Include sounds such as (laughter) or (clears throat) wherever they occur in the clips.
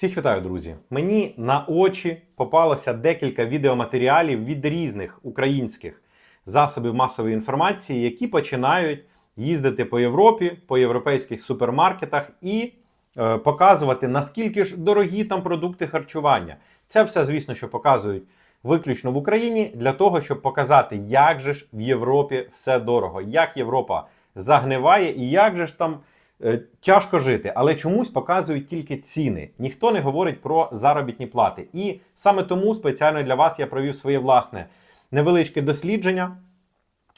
Всіх вітаю, друзі! Мені на очі попалося декілька відеоматеріалів від різних українських засобів масової інформації, які починають їздити по Європі, по європейських супермаркетах і е, показувати, наскільки ж дорогі там продукти харчування. Це все, звісно, що показують виключно в Україні для того, щоб показати, як же ж в Європі все дорого, як Європа загниває і як же ж там тяжко жити. Але чомусь показують тільки ціни. Ніхто не говорить про заробітні плати. І саме тому спеціально для вас я провів своє власне невеличке дослідження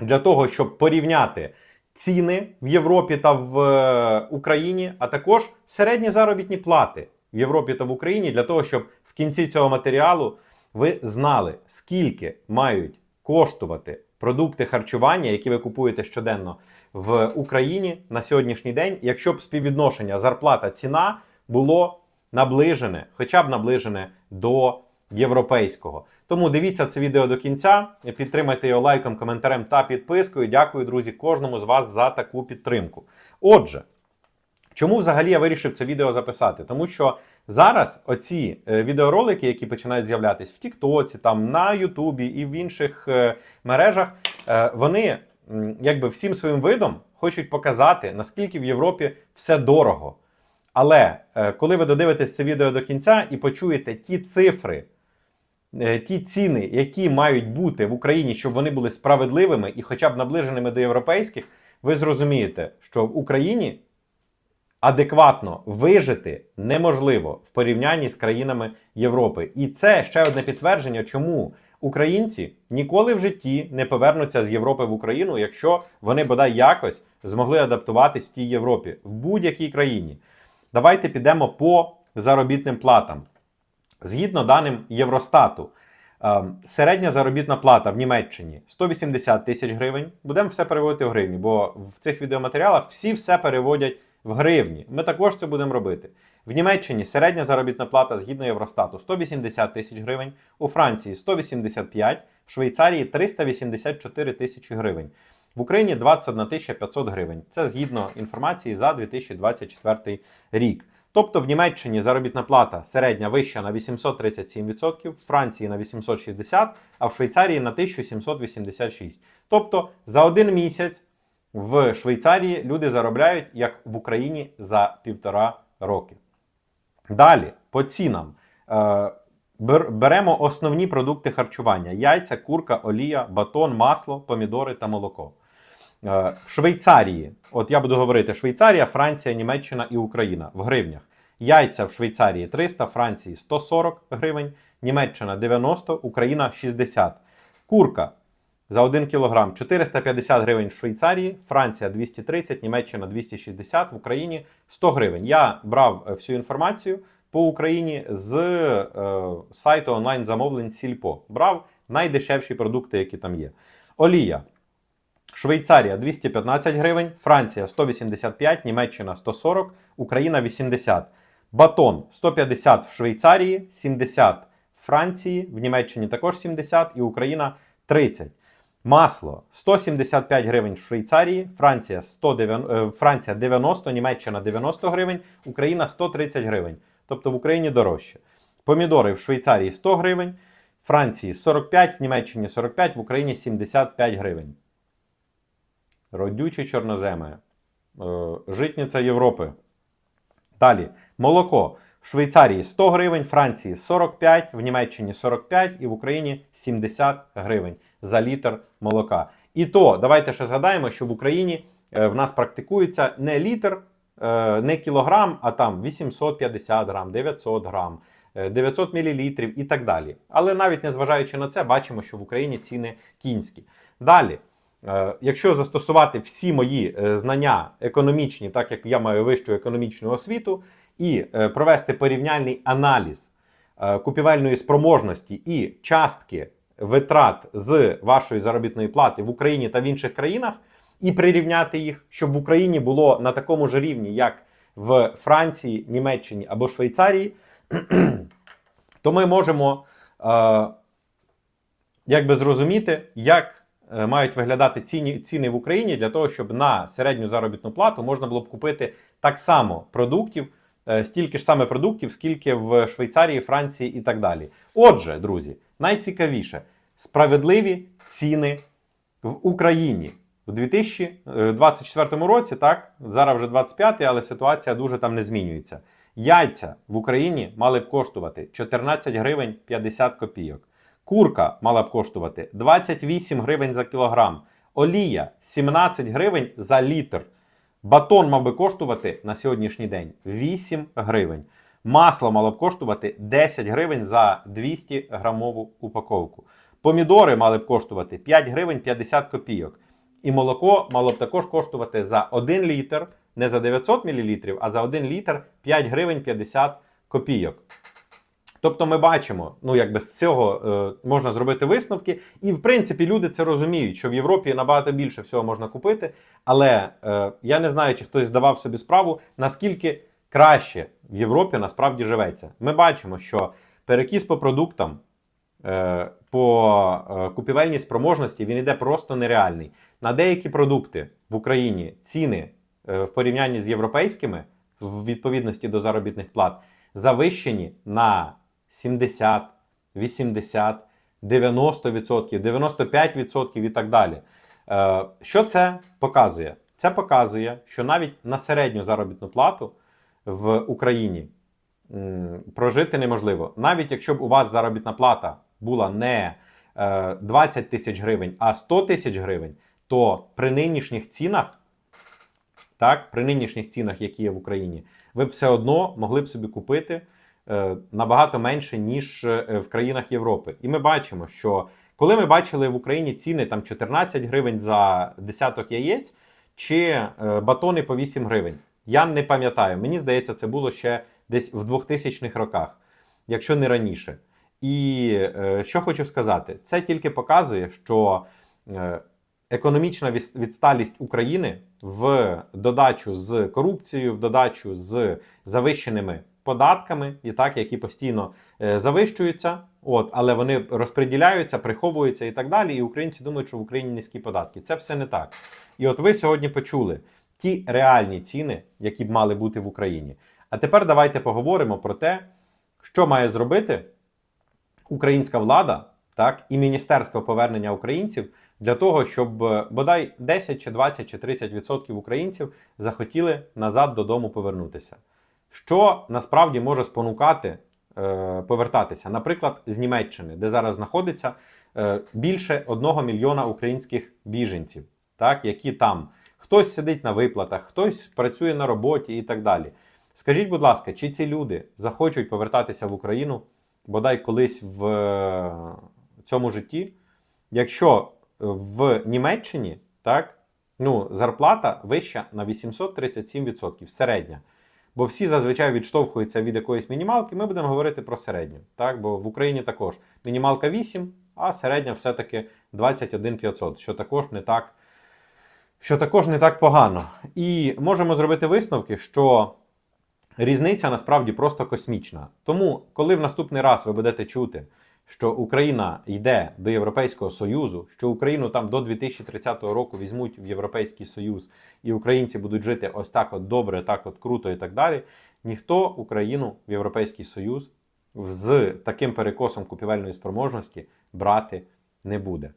для того, щоб порівняти ціни в Європі та в е, Україні, а також середні заробітні плати в Європі та в Україні, для того, щоб в кінці цього матеріалу ви знали, скільки мають коштувати продукти харчування, які ви купуєте щоденно в Україні на сьогоднішній день, якщо б співвідношення зарплата ціна було наближене, хоча б наближене до європейського. Тому дивіться це відео до кінця, підтримайте його лайком, коментарем та підпискою. Дякую, друзі, кожному з вас за таку підтримку. Отже, чому взагалі я вирішив це відео записати? Тому що зараз оці е, відеоролики, які починають з'являтися в Тіктоці, там на Ютубі і в інших е, мережах, е, вони якби всім своїм видом хочуть показати, наскільки в Європі все дорого. Але е, коли ви додивитесь це відео до кінця і почуєте ті цифри, е, ті ціни, які мають бути в Україні, щоб вони були справедливими і хоча б наближеними до європейських, ви зрозумієте, що в Україні адекватно вижити неможливо в порівнянні з країнами Європи. І це ще одне підтвердження, чому українці ніколи в житті не повернуться з Європи в Україну, якщо вони бодай якось змогли адаптуватись в тій Європі в будь-якій країні. Давайте підемо по заробітним платам. Згідно даним Євростату, е, середня заробітна плата в Німеччині 180 тисяч гривень. Будемо все переводити в гривні, бо в цих відеоматеріалах всі все переводять в гривні. Ми також це будемо робити. В Німеччині середня заробітна плата згідно Євростату 180 тисяч гривень, у Франції 185, в Швейцарії 384 тисячі гривень. В Україні 21 тисяча 500 гривень. Це згідно інформації за 2024 рік. Тобто в Німеччині заробітна плата середня вища на 837%, в Франції на 860%, а в Швейцарії на 1786%. Тобто за один місяць в Швейцарії люди заробляють як в Україні за півтора роки. Далі по цінам. Е, Беремо основні продукти харчування: яйця, курка, олія, батон, масло, помідори та молоко. Е, В Швейцарії, от я буду говорити Швейцарія, Франція, Німеччина і Україна в гривнях. Яйця в Швейцарії 300, Франції 140 гривень, Німеччина 90, Україна 60. Курка за 1 кг 450 гривень в Швейцарії, Франція 230, Німеччина 260, в Україні 100 гривень. Я брав е, всю інформацію по Україні з е, сайту онлайн-замовлень Сільпо. Брав найдешевші продукти, які там є. Олія. Швейцарія 215 гривень, Франція 185, Німеччина 140, Україна 80. Батон 150 в Швейцарії, 70 в Франції, в Німеччині також 70 і Україна 30. Масло 175 гривень в Швейцарії, Франція 190, е, Франція 90, Німеччина 90 гривень, Україна 130 гривень. Тобто в Україні дорожче. Помідори в Швейцарії 100 гривень, Франції 45, в Німеччині 45, в Україні 75 гривень. Родючі чорноземи. Е, Житниця Європи. Далі. Молоко. В Швейцарії 100 гривень, Франції 45, в Німеччині 45 і в Україні 70 гривень за літр молока. І то, давайте ще згадаємо, що в Україні е, в нас практикується не літр, е, не кілограм, а там 850 грам, 900 грам, е, 900 мілілітрів і так далі. Але навіть незважаючи на це, бачимо, що в Україні ціни кінські. Далі. Е, Якщо застосувати всі мої е, знання економічні, так як я маю вищу економічну освіту, і е, провести порівняльний аналіз е, купівельної спроможності і частки витрат з вашої заробітної плати в Україні та в інших країнах, і прирівняти їх, щоб в Україні було на такому ж рівні, як в Франції, Німеччині або Швейцарії, (clears throat) то ми можемо е, якби зрозуміти, як е, мають виглядати ціни, ціни в Україні для того, щоб на середню заробітну плату можна було б купити так само продуктів стільки ж саме продуктів, скільки в Швейцарії, Франції і так далі. Отже, друзі, найцікавіше справедливі ціни в Україні. У 2024 році, так, зараз вже 25 але ситуація дуже там не змінюється. Яйця в Україні мали б коштувати 14 гривень 50 копійок. Курка мала б коштувати 28 гривень за кілограм. Олія 17 гривень за літр. Батон мав би коштувати на сьогоднішній день 8 гривень. Масло мало б коштувати 10 гривень за 200 грамову упаковку. Помідори мали б коштувати 5 гривень 50 копійок. І молоко мало б також коштувати за 1 літр, не за 900 мл, а за 1 літр 5 гривень 50 копійок. Тобто ми бачимо, ну якби з цього е, можна зробити висновки, і в принципі люди це розуміють, що в Європі набагато більше всього можна купити. Але е, я не знаю, чи хтось здавав собі справу, наскільки краще в Європі насправді живеться. Ми бачимо, що перекіс по продуктам, е, по е, купівельній спроможності він іде просто нереальний. На деякі продукти в Україні ціни е, в порівнянні з європейськими в відповідності до заробітних плат завищені на 70, 80, 90%, 95% і так далі. Е, Що це показує? Це показує, що навіть на середню заробітну плату в Україні прожити неможливо. Навіть якщо б у вас заробітна плата була не е, 20 тисяч гривень, а 100 тисяч гривень, то при нинішніх цінах, так, при нинішніх цінах, які є в Україні, ви б все одно могли б собі купити е, набагато менше, ніж е, в країнах Європи. І ми бачимо, що коли ми бачили в Україні ціни там 14 гривень за десяток яєць чи е, батони по 8 гривень, я не пам'ятаю. Мені здається, це було ще десь в 2000-х роках, якщо не раніше. І е, що хочу сказати, це тільки показує, що е, економічна відсталість України в додачу з корупцією, в додачу з завищеними податками, і так, які постійно е, завищуються, от, але вони розподіляються, приховуються і так далі. І українці думають, що в Україні низькі податки. Це все не так. І от ви сьогодні почули ті реальні ціни, які б мали бути в Україні. А тепер давайте поговоримо про те, що має зробити українська влада, так, і Міністерство повернення українців для того, щоб е, бодай 10 чи 20 чи 30 відсотків українців захотіли назад додому повернутися. Що насправді може спонукати е, повертатися? Наприклад, з Німеччини, де зараз знаходиться е, більше 1 мільйона українських біженців, так, які там хтось сидить на виплатах, хтось працює на роботі і так далі. Скажіть, будь ласка, чи ці люди захочуть повертатися в Україну бодай колись в е, цьому житті, якщо в Німеччині так, ну, зарплата вища на 837% середня. Бо всі зазвичай відштовхуються від якоїсь мінімалки, ми будемо говорити про середню. Так? Бо в Україні також мінімалка 8, а середня все-таки 21 500, що також не так, що також не так погано. І можемо зробити висновки, що різниця насправді просто космічна. Тому, коли в наступний раз ви будете чути, що Україна йде до Європейського Союзу, що Україну там до 2030 року візьмуть в Європейський Союз, і українці будуть жити ось так от добре, так от круто і так далі, ніхто Україну в Європейський Союз з таким перекосом купівельної спроможності брати не буде.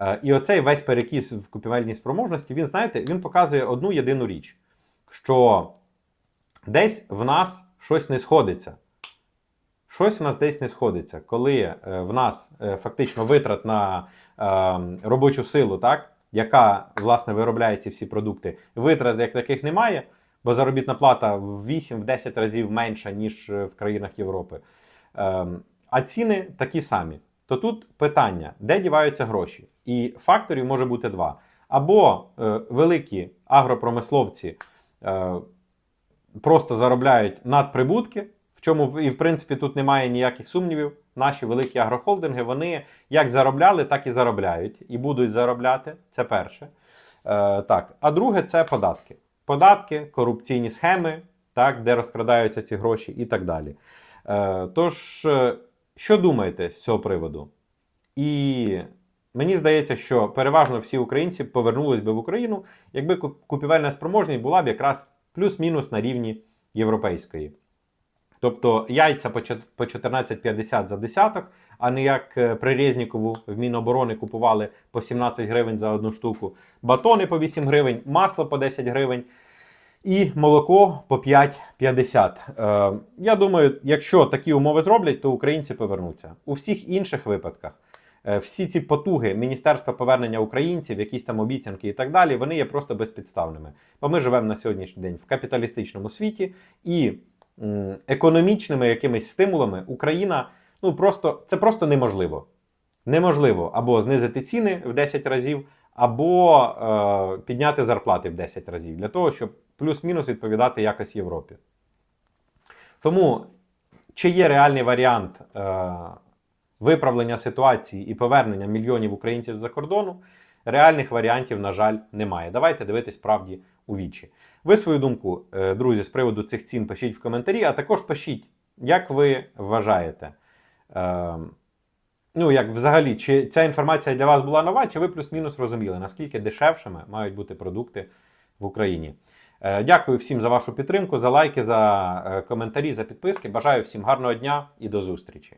Е, І оцей весь перекіс в купівельній спроможності, він, знаєте, він показує одну єдину річ, що десь в нас щось не сходиться. Щось в нас десь не сходиться, коли е, в нас е, фактично витрат на е, робочу силу, так, яка власне виробляє ці всі продукти, витрат як таких немає, бо заробітна плата в 8-10 разів менша, ніж в країнах Європи. Е, а ціни такі самі. То тут питання, де діваються гроші? І факторів може бути два. Або великі агропромисловці просто заробляють надприбутки, чому і в принципі тут немає ніяких сумнівів. Наші великі агрохолдинги вони як заробляли, так і заробляють, і будуть заробляти. Це перше. Е, так, а друге це податки. Податки, корупційні схеми, так, де розкрадаються ці гроші, і так далі. Е, тож, е, що думаєте з цього приводу? І мені здається, що переважно всі українці повернулись би в Україну, якби купівельна спроможність була б якраз плюс-мінус на рівні європейської. Тобто яйця по 14,50 за десяток, а не як е, при Резнікову в Міноборони купували по 17 гривень за одну штуку, батони по 8 гривень, масло по 10 гривень і молоко по 5,50. Е, я думаю, якщо такі умови зроблять, то українці повернуться. У всіх інших випадках е, всі ці потуги Міністерства повернення українців, якісь там обіцянки і так далі, вони є просто безпідставними. Бо ми живемо на сьогоднішній день в капіталістичному світі і економічними якимись стимулами Україна ну просто це просто неможливо. Неможливо або знизити ціни в 10 разів, або е, підняти зарплати в 10 разів для того, щоб плюс-мінус відповідати якось Європі. Тому, чи є реальний варіант е, виправлення ситуації і повернення мільйонів українців з-за кордону, реальних варіантів, на жаль, немає. Давайте дивитись правді у вічі. Ви свою думку, е, друзі, з приводу цих цін пишіть в коментарі, а також пишіть, як ви вважаєте. Е, Ну, як взагалі, чи ця інформація для вас була нова, чи ви плюс-мінус розуміли, наскільки дешевшими мають бути продукти в Україні? Е, Дякую всім за вашу підтримку, за лайки, за е, коментарі, за підписки. Бажаю всім гарного дня і до зустрічі!